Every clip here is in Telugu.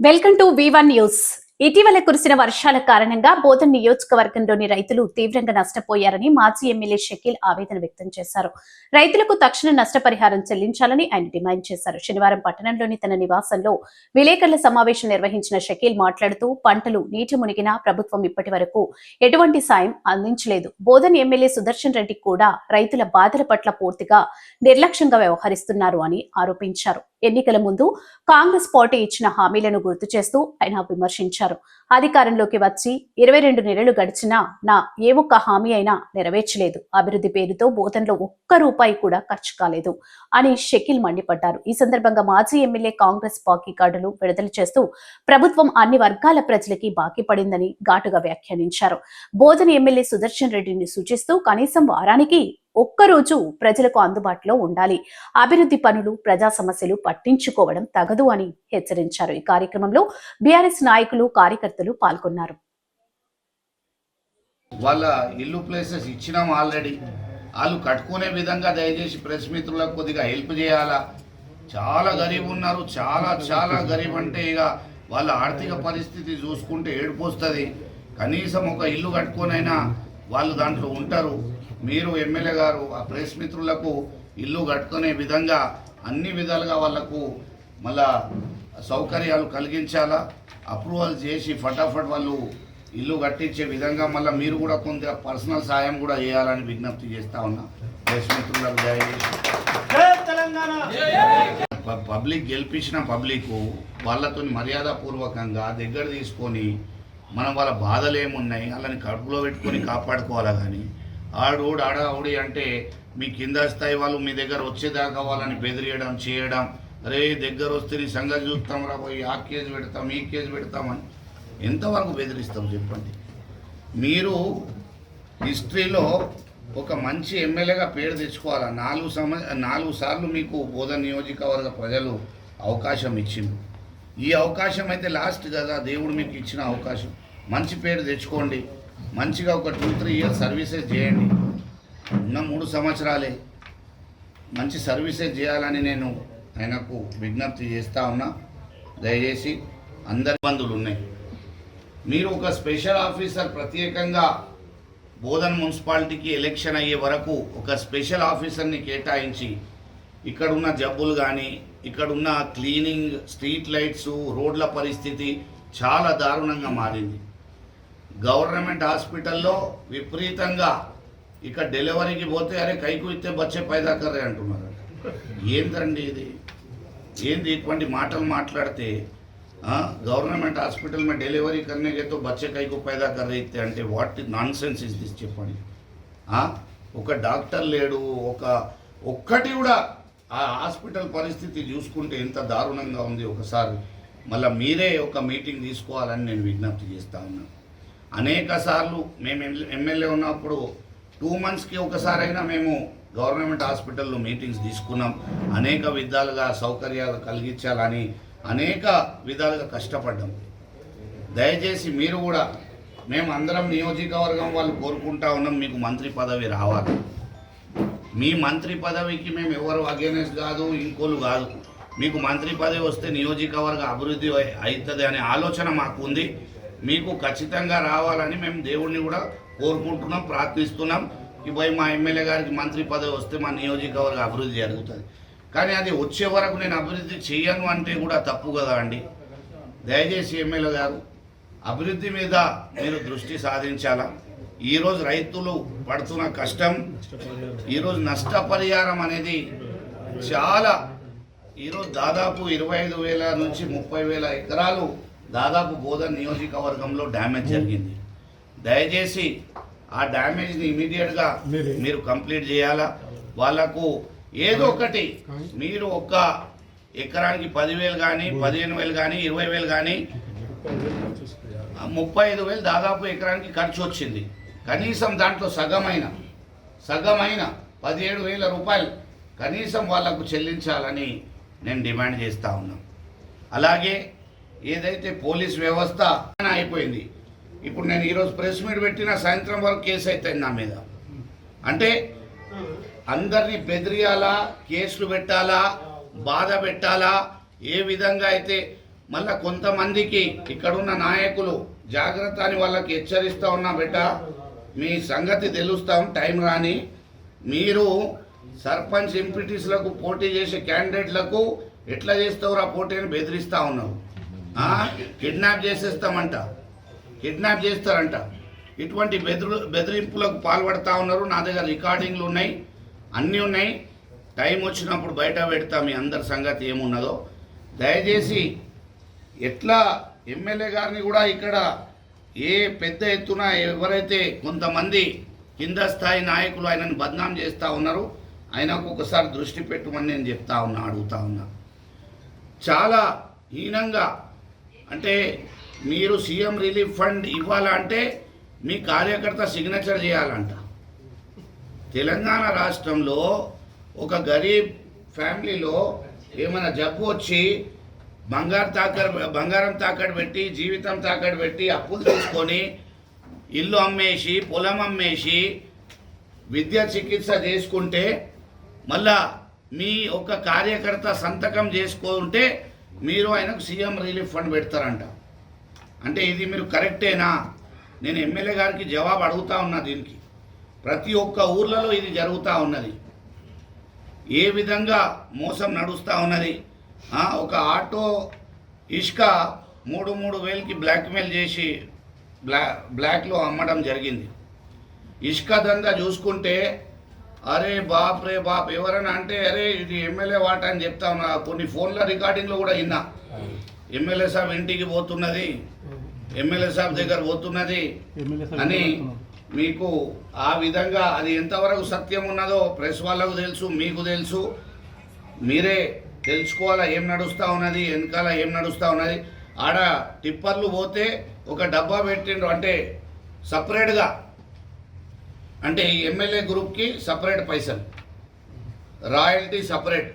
welcome to V One News ఇటీవల కురిసిన వర్షాల కారణంగా బోధన్ నియోజకవర్గంలోని రైతులు తీవ్రంగా నష్టపోయారని మాజీ ఎమ్మెల్యే షకీల్ ఆవేదన వ్యక్తం చేశారు. రైతులకు తక్షణ నష్టపరిహారం చెల్లించాలని ఆయన డిమాండ్ చేశారు. శనివారం పట్టణంలోని తన నివాసంలో విలేకరుల సమావేశం నిర్వహించిన షకీల్ మాట్లాడుతూ పంటలు నీటి మునిగినా ప్రభుత్వం ఇప్పటి వరకు ఎటువంటి సాయం అందించలేదు. బోధన్ ఎమ్మెల్యే సుదర్శన్ రెడ్డి కూడా రైతుల బాధల పట్ల పూర్తిగా నిర్లక్ష్యంగా వ్యవహరిస్తున్నారు అని ఆరోపించారు. ఎన్నికల ముందు కాంగ్రెస్ పార్టీ ఇచ్చిన హామీలను గుర్తు చేస్తూ ఆయన విమర్శించారు. అధికారంలోకి వచ్చి ఇరవై రెండు నెలలు గడిచినా నా ఏ ఒక్క హామీ అయినా నెరవేర్చలేదు. అభివృద్ధి పేరుతో బోధనలో ఒక్క రూపాయి కూడా ఖర్చు కాలేదు అని షకీల్ మండిపడ్డారు. ఈ సందర్భంగా మాజీ ఎమ్మెల్యే కాంగ్రెస్ బాకీ కార్డులు విడుదల చేస్తూ ప్రభుత్వం అన్ని వర్గాల ప్రజలకి బాకీ పడిందని ఘాటుగా వ్యాఖ్యానించారు. బోధన ఎమ్మెల్యే సుదర్శన్ రెడ్డిని సూచిస్తూ కనీసం వారానికి ఒక్కరోజు ప్రజలకు అందుబాటులో ఉండాలి. అభివృద్ధి పనులు ప్రజా సమస్యలు పట్టించుకోవడం తగదు అని హెచ్చరించారు. ఈ కార్యక్రమంలో బీఆర్ఎస్ నాయకులు కార్యకర్తలు పాల్గొన్నారు. వాళ్ళ ఇల్లు ప్లేసెస్ ఇచ్చినాం ఆల్రెడీ. వాళ్ళు కట్టుకునే విధంగా దయచేసి ప్రెస్ మిత్రులకు కొద్దిగా హెల్ప్ చేయాలా? చాలా గరీబ్ ఉన్నారు. చాలా చాలా గరీబ్ అంటే ఇక వాళ్ళ ఆర్థిక పరిస్థితి చూసుకుంటే ఏడుపు వస్తుంది. కనీసం ఒక ఇల్లు కట్టుకొనైనా వాళ్ళు దాంట్లో ఉంటారు. మీరు ఎమ్మెల్యే గారు ఆ ప్రెస్ మిత్రులకు ఇల్లు కట్టుకునే విధంగా అన్ని విధాలుగా వాళ్ళకు మళ్ళా సౌకర్యాలు కలిగించాలా? అప్రూవల్ చేసి ఫటాఫట్ వాళ్ళు ఇల్లు కట్టించే విధంగా మళ్ళీ మీరు కూడా కొంత పర్సనల్ సాయం కూడా చేయాలని విజ్ఞప్తి చేస్తా ఉన్నా. ప్రెస్ మిత్రులకు దయచేసి. పబ్లిక్ గెలిపించిన పబ్లిక్ వాళ్ళతో మర్యాదపూర్వకంగా దగ్గర తీసుకొని మనం వాళ్ళ బాధలు ఏమున్నాయి వాళ్ళని కడుపులో పెట్టుకొని కాపాడుకోవాలా కానీ ఆడోడు ఆడావుడి అంటే మీ కింద స్థాయి వాళ్ళు మీ దగ్గర వచ్చేదాకా వాళ్ళని బెదిరియడం చేయడం అరే దగ్గర వస్తే నీ సంగతి చూస్తాం రా పోయి ఆ కేసు పెడతాం ఈ కేసు పెడతామని ఎంతవరకు బెదిరిస్తాం చెప్పండి? మీరు హిస్టరీలో ఒక మంచి ఎమ్మెల్యేగా పేరు తెచ్చుకోవాలా? నాలుగు సమ నాలుగు సార్లు మీకు బోధన నియోజకవర్గ ప్రజలు అవకాశం ఇచ్చింది ఈ అవకాశం అయితే లాస్ట్ కదా దేవుడు మీకు ఇచ్చిన అవకాశం. మంచి పేరు తెచ్చుకోండి. మంచిగా ఒక టూ త్రీ ఇయర్స్ సర్వీసెస్ చేయండి. ఉన్న మూడు సంవత్సరాలే మంచి సర్వీసెస్ చేయాలని నేను ఆయనకు విజ్ఞప్తి చేస్తా ఉన్నా. దయచేసి అందరి బంధువులు ఉన్నాయి. మీరు ఒక స్పెషల్ ఆఫీసర్ ప్రత్యేకంగా బోధన్ మున్సిపాలిటీకి ఎలక్షన్ అయ్యే వరకు ఒక స్పెషల్ ఆఫీసర్ని కేటాయించి ఇక్కడున్న జబ్బులు కానీ ఇక్కడున్న క్లీనింగ్ స్ట్రీట్ లైట్స్ రోడ్ల పరిస్థితి చాలా దారుణంగా మారింది. గవర్నమెంట్ హాస్పిటల్లో విపరీతంగా ఇక డెలివరీకి పోతే అరే కైకు ఇస్తే బచ్చే పైదా కర్రే అంటున్నారు ఏంటండి ఇది ఏంది ఇటువంటి మాటలు మాట్లాడితే ఆ, గవర్నమెంట్ హాస్పిటల్ में डिलीवरी करने के तो बच्चे कई को पैदा कर रहे थे అంటే what nonsense is this చెప్పండి ఆ, ఒక డాక్టర్ లేడు ఒక ఒక్కటి కూడా ఆ హాస్పిటల్ పరిస్థితి చూసుకుంటే ఎంత దారుణంగా ఉంది ఒకసారి మళ్ళీ మీరే ఒక మీటింగ్ తీసుకోవాలని నేను విజ్ఞప్తి చేస్తా ఉన్నాను అనేక సార్లు మేము ఎమ్మె- ఎమ్మెల్యే ఉన్నప్పుడు టూ మంత్స్కి ఒకసారైనా మేము గవర్నమెంట్ హాస్పిటల్లో మీటింగ్స్ తీసుకున్నాం. అనేక విధాలుగా సౌకర్యాలు కలిగించాలని అనేక విధాలుగా కష్టపడ్డాం. దయచేసి మీరు కూడా మేము అందరం నియోజకవర్గం వాళ్ళు కోరుకుంటా ఉన్నాం మీకు మంత్రి పదవి రావాలి. మీ మంత్రి పదవికి మేము ఎవరు అగేనెస్ట్ కాదు ఇంకోలు కాదు. మీకు మంత్రి పదవి వస్తే నియోజకవర్గ అభివృద్ధి అవుతుంది అనే ఆలోచన మాకు ఉంది మీకు ఖచ్చితంగా రావాలని మేము దేవుడిని కూడా కోరుకుంటున్నాం ప్రార్థిస్తున్నాం. ఈ మా ఎమ్మెల్యే గారికి మంత్రి పదవి వస్తే మా నియోజకవర్గ అభివృద్ధి జరుగుతుంది. కానీ అది వచ్చే వరకు నేను అభివృద్ధి చేయను అంటే కూడా తప్పు కదా అండి. దయచేసి ఎమ్మెల్యే గారు అభివృద్ధి మీద మీరు దృష్టి సాధించాలా? ఈరోజు రైతులు పడుతున్న కష్టం ఈరోజు నష్టపరిహారం అనేది చాలా ఈరోజు దాదాపు ఇరవై ఐదు వేల నుంచి ముప్పై వేల ఎకరాలు దాదాపు బోధన్ నియోజకవర్గంలో డ్యామేజ్ జరిగింది. దయచేసి ఆ డ్యామేజ్ని ఇమీడియట్గా మీరు. కంప్లీట్ చేయాలా? వాళ్ళకు ఏదో ఒకటి మీరు ఒక్క ఎకరానికి పదివేలు కానీ పదిహేను వేలు కానీ ఇరవై వేలు కానీ ముప్పై ఐదు వేలు దాదాపు ఎకరానికి ఖర్చు వచ్చింది. కనీసం దాంట్లో సగమైన సగమైన పదిహేడు వేల రూపాయలు కనీసం వాళ్ళకు చెల్లించాలని నేను డిమాండ్ చేస్తా ఉన్నాను అలాగే ఏదైతే పోలీస్ వ్యవస్థ అయిపోయింది ఇప్పుడు నేను ఈరోజు ప్రెస్ మీట్ పెట్టిన సాయంత్రం వరకు కేసు అవుతుంది నా మీద. అంటే అందరినీ బెదిరియాలా కేసులు పెట్టాలా బాధ పెట్టాలా ఏ విధంగా అయితే మళ్ళీ కొంతమందికి ఇక్కడున్న నాయకులు జాగ్రత్త అని వాళ్ళకి హెచ్చరిస్తూ ఉన్నా బిడ్డ మీ సంగతి తెలుస్తాం టైం రాని. మీరు సర్పంచ్ ఎంపీటీస్లకు పోటీ చేసే క్యాండిడేట్లకు ఎట్లా చేస్తావు ఆ పోటీ అని బెదిరిస్తా ఉన్నావు కిడ్నాప్ చేసేస్తామంట. కిడ్నాప్ చేస్తారంట. ఇటువంటి బెదిరి బెదిరింపులకు పాల్పడతా ఉన్నారు. నా దగ్గర రికార్డింగ్లు ఉన్నాయి. అన్నీ ఉన్నాయి. టైం వచ్చినప్పుడు బయట పెడతా మీ అందరి సంగతి ఏమున్నదో. దయచేసి ఎట్లా ఎమ్మెల్యే గారిని కూడా ఇక్కడ ఏ పెద్ద ఎత్తున ఎవరైతే కొంతమంది కింద స్థాయి నాయకులు ఆయనను బద్నాం చేస్తూ ఉన్నారు ఆయనకు ఒకసారి దృష్టి పెట్టమని నేను చెప్తా ఉన్నా అడుగుతా ఉన్నా. చాలా హీనంగా అంటే మీరు సీఎం రిలీఫ్ ఫండ్ ఇవ్వాలంటే మీ కార్యకర్త సిగ్నేచర్ చేయాలంట. తెలంగాణ రాష్ట్రంలో ఒక గరీబ్ ఫ్యామిలీలో ఏమైనా జబ్బు వచ్చి బంగారు తాకడ బంగారం తాకట్టు పెట్టి జీవితం తాకట్టు పెట్టి అప్పులు తీసుకొని ఇల్లు అమ్మేసి పొలం అమ్మేసి విద్య చికిత్స చేసుకుంటే మళ్ళా మీ ఒక కార్యకర్త సంతకం చేసుకుంటే మీరు ఆయనకు సీఎం రిలీఫ్ ఫండ్ పెడతారంట. అంటే ఇది మీరు కరెక్టేనా? నేను ఎమ్మెల్యే గారికి జవాబు అడుగుతా ఉన్నా దీనికి. ప్రతి ఒక్క ఊర్లలో ఇది జరుగుతూ ఉన్నది. ఏ విధంగా మోసం నడుస్తూ ఉన్నది? ఒక ఆటో ఇష్క మూడు మూడు వేలకి బ్లాక్మెయిల్ చేసి బ్లా బ్లాక్లో అమ్మడం జరిగింది. ఇసుక దందా చూసుకుంటే అరే బాప్ రే బాప్ ఎవరైనా అంటే అరే ఇది ఎమ్మెల్యే వాట అని చెప్తా ఉన్నా. కొన్ని ఫోన్ల రికార్డింగ్లో కూడా విన్నా. ఎమ్మెల్యే సాబ్ ఇంటికి పోతున్నది. ఎమ్మెల్యే సాబ్ దగ్గర పోతున్నది. అని. మీకు ఆ విధంగా అది ఎంతవరకు సత్యం ఉన్నదో ప్రెస్ వాళ్ళకు తెలుసు మీకు తెలుసు. మీరే తెలుసుకోవాలా ఏం నడుస్తూ ఉన్నది వెనకాల ఏం నడుస్తూ ఉన్నది. ఆడ టిప్పర్లు పోతే ఒక డబ్బా పెట్టిండ్రు. అంటే సపరేట్గా అంటే ఈ ఎమ్మెల్యే గ్రూప్కి సపరేట్ పైసలు. రాయల్టీ సపరేట్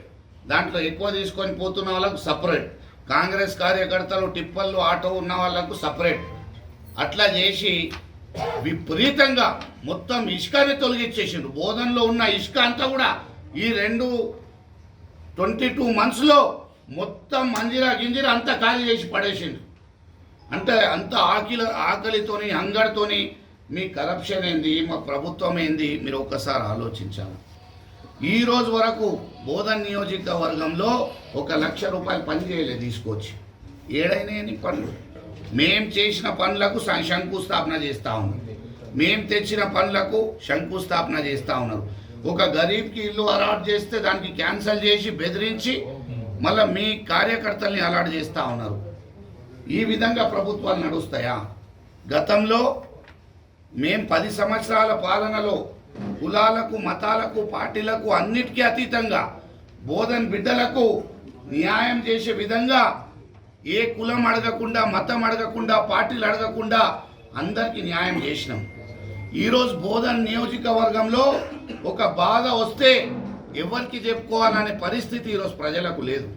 దాంట్లో ఎక్కువ తీసుకొని పోతున్న వాళ్ళకు సపరేట్ కాంగ్రెస్ కార్యకర్తలు టిప్పర్లు ఆటో ఉన్న వాళ్ళకు సపరేట్ అట్లా చేసి విపరీతంగా మొత్తం ఇసుకని తొలగించేసిండు బోధనలో ఉన్న ఇసుక అంతా కూడా ఈ రెండు ట్వంటీ టూ మంత్స్లో మొత్తం మంజిరా గింజిరా అంతా ఖాళీ చేసి పడేసిండు అంటే అంత ఆకిల ఆకలితోని హంగర్తోని మీ కరప్షన్ ఏంది? మా ప్రభుత్వం ఏంది? మీరు ఒక్కసారి ఆలోచించాలి. ఈ రోజు వరకు బోధన్ నియోజకవర్గంలో ఒక లక్ష రూపాయలు పని చేయలేదు తీసుకొచ్చి. ఏడైనా పనులు. మేం చేసిన పనులకు శంకుస్థాపన చేస్తూ ఉన్నారు. మేం తెచ్చిన పనులకు శంకుస్థాపన చేస్తూ ఉన్నారు. ఒక గరీబ్కి ఇల్లు అలాట్ చేస్తే దానికి క్యాన్సిల్ చేసి బెదిరించి మళ్ళీ మీ కార్యకర్తల్ని అలాట్ చేస్తూ ఉన్నారు. ఈ విధంగా ప్రభుత్వాలు నడుస్తాయా? గతంలో మేం పది సంవత్సరాల పాలనలో కులాలకు మతాలకు పార్టీలకు అన్నిటికీ అతీతంగా బోధన్ బిడ్డలకు న్యాయం చేసే విధంగా ఏ కులం అడగకుండా మతం అడగకుండా పార్టీలు అడగకుండా అందరికీ న్యాయం చేసినాం. ఈరోజు బోధన్ నియోజకవర్గంలో ఒక బాధ వస్తే ఎవరికి చెప్పుకోవాలనే పరిస్థితి ఈరోజు ప్రజలకు లేదు.